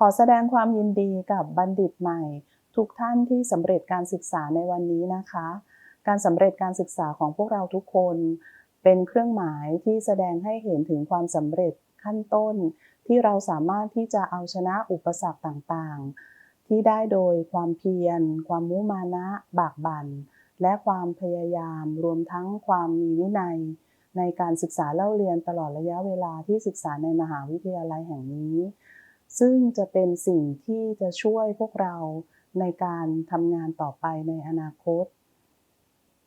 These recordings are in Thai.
ขอแสดงความยินดีกับบัณฑิตใหม่ ทุกท่านที่สำเร็จการศึกษาในวันนี้นะคะ การสำเร็จการศึกษาของพวกเราทุกคน เป็นเครื่องหมายที่แสดงให้เห็นถึงความสำเร็จขั้นต้น ที่เราสามารถที่จะเอาชนะอุปสรรคต่างๆ ที่ได้โดยความเพียร ความมุมานะบากบั่น และความพยายาม รวมทั้งความมีวินัย ในการศึกษาเล่าเรียนตลอดระยะเวลาที่ศึกษาในมหาวิทยาลัยแห่งนี้ ซึ่งจะเป็นสิ่งที่จะช่วยพวกเราในการทำงานต่อไปในอนาคต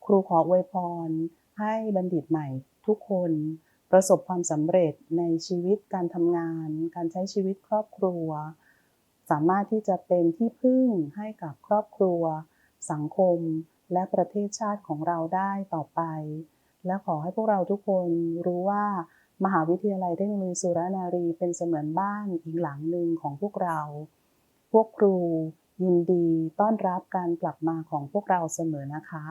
ครูขออวยพร ให้บัณฑิตใหม่ทุกคนประสบความสำเร็จในชีวิตการทำงาน การใช้ชีวิตครอบครัว สามารถที่จะเป็นที่พึ่งให้กับครอบครัว สังคม และประเทศชาติของเราได้ต่อไป และขอให้พวกเราทุกคนรู้ว่า มหาวิทยาลัยเทคโนโลยีสุรนารีเป็นเสมือนบ้านอีกหลังหนึ่งของพวกเรา พวกครูยินดีต้อนรับการกลับมาของพวกเราเสมอนะคะ